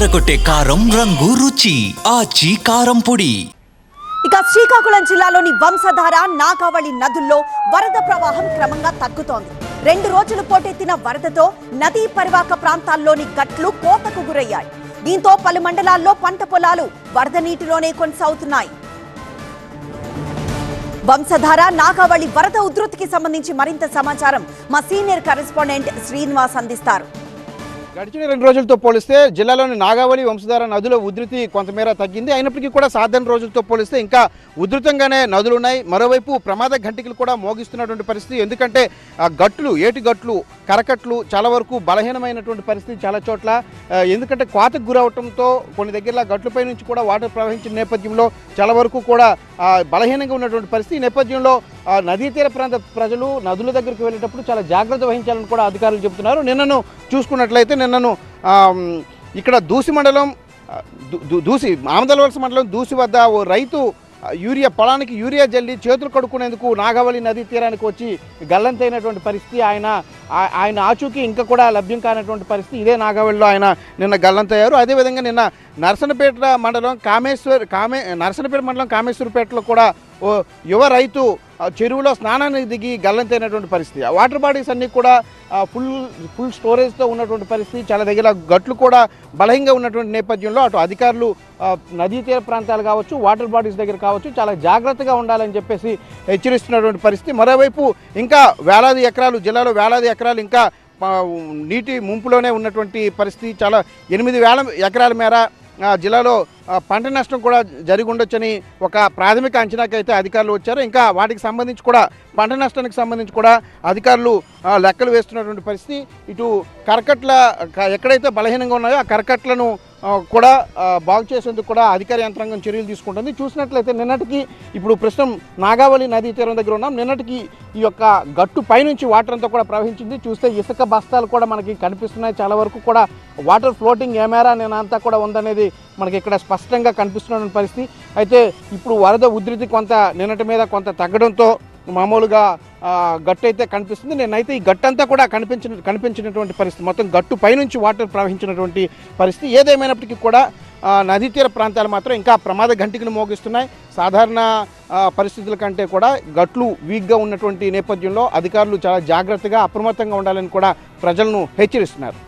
అదరగొట్టే కారం రంగు రుచి. ఆచి కారం పొడి. ఇక శ్రీకాకుళం జిల్లాలోని వంశధార నాగావళి నదుల్లో వరద ప్రవాహం క్రమంగా తగ్గుతోంది. రెండు రోజులు పోటెత్తిన వరదతో నదీ పరివాహక ప్రాంతాల్లోని గట్లు కోతకు గురయ్యాయి. దీంతో పలు మండలాల్లో పంట పొలాలు వరద నీటిలోనే కొనసాగుతున్నాయి. వంశధార నాగావళి వరద ఉధృతికి సంబంధించి మరింత సమాచారం మా సీనియర్ కరెస్పాండెంట్ శ్రీనివాస్ అందిస్తారు. గడిచిన రెండు రోజులతో పోలిస్తే జిల్లాలోని నాగావళి వంశధార నదుల ఉధృతి కొంతమేర తగ్గింది. అయినప్పటికీ కూడా సాధారణ రోజులతో పోలిస్తే ఇంకా ఉధృతంగానే నదులు ఉన్నాయి మరోవైపు ప్రమాద ఘంటికలు కూడా మోగిస్తున్నటువంటి పరిస్థితి. ఎందుకంటే ఆ గట్లు ఏటి గట్లు కరకట్లు చాలా వరకు బలహీనమైనటువంటి పరిస్థితి చాలా చోట్ల. ఎందుకంటే కోతకు గురవటంతో కొన్ని దగ్గర గట్లపై నుంచి కూడా వాటర్ ప్రవహించిన నేపథ్యంలో చాలా వరకు కూడా బలహీనంగా ఉన్నటువంటి పరిస్థితి. ఈ నేపథ్యంలో నదీ తీర ప్రాంత ప్రజలు నదుల దగ్గరికి వెళ్ళేటప్పుడు చాలా జాగ్రత్త వహించాలని కూడా అధికారులు చెబుతున్నారు. నిన్నను చూసుకున్నట్లయితే నిన్నను ఇక్కడ దూసి మండలం దూసి ఆమదలవలస మండలం దూసి వద్ద ఓ రైతు యూరియా పొలానికి యూరియా జల్లి చేతులు కడుక్కునేందుకు నాగవళి నదీ తీరానికి వచ్చి గల్లంతైనటువంటి పరిస్థితి. ఆయన ఆయన ఆచూకీ ఇంకా కూడా లభ్యం కానటువంటి పరిస్థితి ఇదే నాగవళిలో ఆయన నిన్న గల్లంతయ్యారు. అదేవిధంగా నిన్న నరసనపేట మండలం కామేశ్వర్ కామే నరసనపేట మండలం కామేశ్వరపేటలో కూడా ఓ యువ రైతు చెరువులో స్నానానికి దిగి గల్లంతైనటువంటి పరిస్థితి. ఆ వాటర్ బాడీస్ అన్నీ కూడా ఫుల్ ఫుల్ స్టోరేజ్తో ఉన్నటువంటి పరిస్థితి చాలా దగ్గర గట్లు కూడా బలహీనంగా ఉన్నటువంటి నేపథ్యంలో అటు అధికారులు నదీ తీర ప్రాంతాలు కావచ్చు వాటర్ బాడీస్ దగ్గర కావచ్చు చాలా జాగ్రత్తగా ఉండాలని చెప్పేసి హెచ్చరిస్తున్నటువంటి పరిస్థితి. మరోవైపు ఇంకా వేలాది ఎకరాలు జిల్లాలో వేలాది ఎకరాలు ఇంకా నీటి ముంపులోనే ఉన్నటువంటి పరిస్థితి చాలా ఎనిమిది వేల ఎకరాల మేర జిల్లాలో పంట నష్టం కూడా జరిగి ఉండొచ్చని ఒక ప్రాథమిక అంచనాకైతే అధికారులు వచ్చారు. ఇంకా వాటికి సంబంధించి కూడా పంట నష్టానికి సంబంధించి కూడా అధికారులు లెక్కలు వేస్తున్నటువంటి పరిస్థితి. ఇటు కరకట్ల ఎక్కడైతే బలహీనంగా ఉన్నాయో ఆ కరకట్లను కూడా బాగు చేసేందుకు కూడా అధికార యంత్రాంగం చర్యలు తీసుకుంటుంది. చూసినట్లయితే నిన్నటికి ఇప్పుడు ప్రస్తుతం నాగావళి నదీ తీరం దగ్గర ఉన్నాం. నిన్నటికి ఈ యొక్క గట్టు పైనుంచి వాటర్ అంతా కూడా ప్రవహించింది. చూస్తే ఇసుక బస్తాలు కూడా మనకి కనిపిస్తున్నాయి. చాలా వరకు కూడా వాటర్ ఫ్లోటింగ్ ఏమేరా నేను అంతా కూడా ఉందనేది మనకి ఇక్కడ స్పష్టంగా కనిపిస్తున్న పరిస్థితి. అయితే ఇప్పుడు వరద ఉధృతి కొంత నిన్నటి మీద కొంత తగ్గడంతో మామూలుగా గట్టు అయితే కనిపిస్తుంది. నేనైతే ఈ గట్టు అంతా కూడా కనిపించిన కనిపించినటువంటి పరిస్థితి. మొత్తం గట్టు పైనుంచి వాటర్ ప్రవహించినటువంటి పరిస్థితి. ఏదేమైనప్పటికీ కూడా నదీ తీర ప్రాంతాలు మాత్రం ఇంకా ప్రమాద గంటికలు మోగిస్తున్నాయి. సాధారణ పరిస్థితుల కంటే కూడా గట్లు వీక్గా ఉన్నటువంటి నేపథ్యంలో అధికారులు చాలా జాగ్రత్తగా అప్రమత్తంగా ఉండాలని కూడా ప్రజలను హెచ్చరిస్తున్నారు.